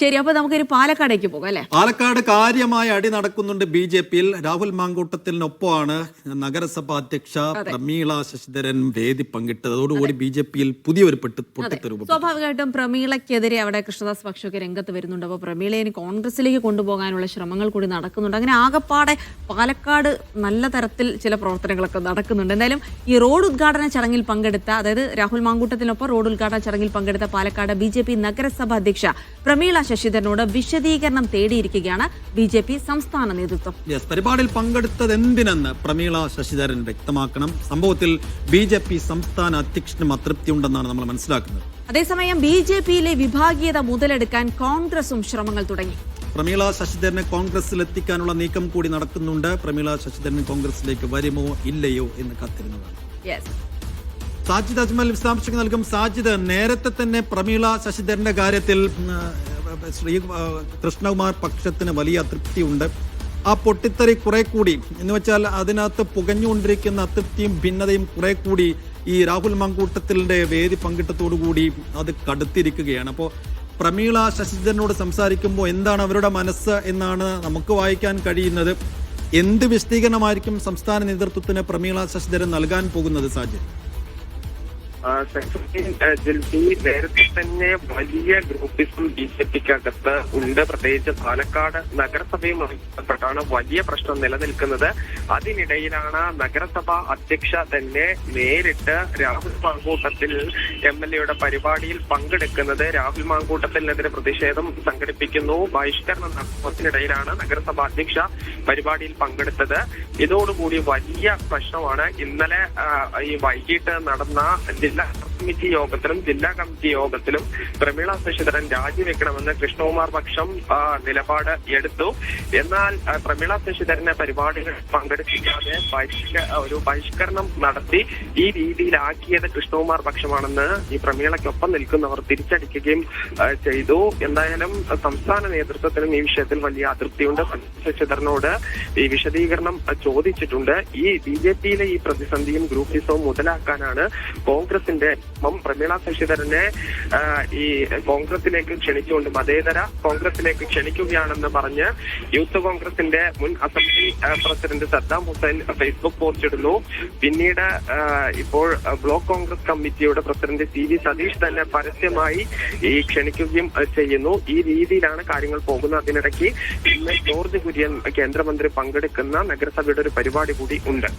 ശരി അപ്പൊ നമുക്കൊരു പാലക്കാടേക്ക് പോകാം അല്ലെ? പാലക്കാട് കാര്യമായ അടി നടക്കുന്നുണ്ട് ബി ജെ പിയിൽ. രാഹുൽ മാങ്കൂട്ടത്തിനൊപ്പമാണ് നഗരസഭാ അധ്യക്ഷ പ്രമീള ശശിധരൻ വേദി പങ്കിട്ടത്. അതോടുകൂടി ബി ജെ പിയിൽ പുതിയൊരു പെട്ട് പൊട്ടിത്തെരുവ് സ്വാഭാവികമായിട്ടും പ്രമീളയ്ക്കെതിരെ അവിടെ കൃഷ്ണദാസ് പക്ഷൊക്കെ രംഗത്ത് വരുന്നുണ്ട്. അപ്പോൾ പ്രമീളയെ കോൺഗ്രസിലേക്ക് കൊണ്ടുപോകാനുള്ള ശ്രമങ്ങൾ കൂടി നടക്കുന്നുണ്ട്. അങ്ങനെ ആകപ്പാടെ പാലക്കാട് നല്ല തരത്തിൽ ചില പ്രവർത്തനങ്ങളൊക്കെ നടക്കുന്നുണ്ട്. എന്തായാലും ഈ റോഡ് ഉദ്ഘാടന ചടങ്ങിൽ പങ്കെടുത്ത അതായത് രാഹുൽ മാങ്കൂട്ടത്തിനൊപ്പം റോഡ് ഉദ്ഘാടന ചടങ്ങിൽ പങ്കെടുത്ത പാലക്കാട് ബി ജെ പി നഗരസഭാ അധ്യക്ഷ പ്രമീള ശശിധരനോട് വിശദീകരണം തേടിയിരിക്കുകയാണ് ബി ജെ പി സംസ്ഥാന നേതൃത്വം. യെസ് പരിപാടിയിൽ പങ്കെടുത്തത് എന്തിനെന്ന് പ്രമീള ശശിധരൻ വ്യക്തമാക്കണം. സംഭവത്തിൽ ബി ജെ പി സംസ്ഥാന അധ്യക്ഷനും അതൃപ്തി ഉണ്ടെന്നാണ് നമ്മൾ മനസ്സിലാക്കുന്നത്. അതേസമയം ബി ജെ പിയിലെ വിഭാഗീയത മുതലെടുക്കാൻ കോൺഗ്രസും ശ്രമങ്ങൾ തുടങ്ങി. പ്രമീള ശശിധരനെ കോൺഗ്രസിൽ എത്തിക്കാനുള്ള നീക്കം കൂടി നടക്കുന്നുണ്ട്. പ്രമീള ശശിധരൻ കോൺഗ്രസിലേക്ക് വരുമോ ഇല്ലയോ എന്ന് കാത്തിരുന്നതാണ്. സാജിദ് അജ്മൽ വിശദാംശങ്ങൾ നൽകും. സാജിദ് നേരത്തെ തന്നെ പ്രമീള ശശിധരന്റെ കാര്യത്തിൽ ശ്രീ കൃഷ്ണകുമാർ പക്ഷത്തിന് വലിയ അതൃപ്തിയുണ്ട്. ആ പൊട്ടിത്തെറി കുറെ കൂടി. എന്ന് വെച്ചാൽ അതിനകത്ത് പുകഞ്ഞുകൊണ്ടിരിക്കുന്ന അതൃപ്തിയും ഭിന്നതയും കുറെ കൂടി ഈ രാഹുൽ മങ്കൂട്ടത്തിന്റെ വേദി പങ്കിട്ടത്തോടുകൂടി അത് കടുത്തിരിക്കുകയാണ്. അപ്പോൾ പ്രമീള ശശിധരനോട് സംസാരിക്കുമ്പോൾ എന്താണ് അവരുടെ മനസ്സ് എന്നാണ് നമുക്ക് വായിക്കാൻ കഴിയുന്നത്. എന്ത് വിശദീകരണമായിരിക്കും സംസ്ഥാന നേതൃത്വത്തിന് പ്രമീള ശശിധരൻ നൽകാൻ പോകുന്നത് ആ, സെക്രട്ടറി നേരത്തെ തന്നെ വലിയ ഗ്രൂപ്പിസം ബി ജെ പിക്കകത്ത് ഉണ്ട്. പ്രത്യേകിച്ച് പാലക്കാട് നഗരസഭയുമായി ബന്ധപ്പെട്ടാണ് വലിയ പ്രശ്നം നിലനിൽക്കുന്നത്. അതിനിടയിലാണ് നഗരസഭ അധ്യക്ഷ തന്നെ നേരിട്ട് രാഹുൽ മാങ്കൂട്ടത്തിൽ എം എൽ എയുടെ പരിപാടിയിൽ പങ്കെടുക്കുന്നത്. രാഹുൽ മാങ്കൂട്ടത്തിനെതിരെ പ്രതിഷേധം സംഘടിപ്പിക്കുന്നു. ബഹിഷ്കരണം നടത്തുന്നതിനിടയിലാണ് നഗരസഭ അധ്യക്ഷ പരിപാടിയിൽ പങ്കെടുത്തത്. ഇതോടുകൂടി വലിയ പ്രശ്നമാണ്. ഇന്നലെ ഈ വൈകിട്ട് നടന്ന ജില്ലാ കമ്മിറ്റി യോഗത്തിലും ജില്ലാ കമ്മിറ്റി യോഗത്തിലും പ്രമീള ശശിധരൻ രാജിവെക്കണമെന്ന് കൃഷ്ണകുമാർ പക്ഷം നിലപാട് എടുത്തു. എന്നാൽ പ്രമീള ശശിധരനെ പരിപാടികൾ പങ്കെടുപ്പിക്കാതെ ഒരു ബഹിഷ്കരണം നടത്തി ഈ രീതിയിലാക്കിയത് കൃഷ്ണകുമാർ പക്ഷമാണെന്ന് ഈ പ്രമീളയ്ക്കൊപ്പം നിൽക്കുന്നവർ തിരിച്ചടിക്കുകയും ചെയ്തു. എന്തായാലും സംസ്ഥാന നേതൃത്വത്തിനും ഈ വിഷയത്തിൽ വലിയ അതൃപ്തിയുണ്ട്. ശശിധരനോട് ഈ വിശദീകരണം ചോദിച്ചിട്ടുണ്ട്. ഈ ബി ജെ പിയിലെ ഈ പ്രതിസന്ധിയും ഗ്രൂപ്പിസവും മുതലാക്കാനാണ് കോൺഗ്രസിന്റെ ശ്രമം പ്രമീള ശശിധരനെ ഈ കോൺഗ്രസിലേക്ക് ക്ഷണിച്ചുകൊണ്ട് മതേതര കോൺഗ്രസിലേക്ക് ക്ഷണിക്കുകയാണെന്ന് പറഞ്ഞ് യൂത്ത് കോൺഗ്രസിന്റെ മുൻ assembly president Saddam Hussain Facebook post ഇടുന്നു. പിന്നീട് ഇപ്പോൾ ബ്ലോക്ക് കോൺഗ്രസ് കമ്മിറ്റിയുടെ പ്രസിഡന്റ് സി വി സതീഷ് തന്നെ പരസ്യമായി ഈ ക്ഷണിക്കുകയും ചെയ്യുന്നു. ഈ രീതിയിലാണ് കാര്യങ്ങൾ പോകുന്നത്. അതിനിടയ്ക്ക് ഇന്ന് ജോർജ് കുര്യൻ കേന്ദ്രമന്ത്രി പങ്കെടുക്കുന്ന നഗരസഭയുടെ ഒരു പരിപാടി കൂടി ഉണ്ട്.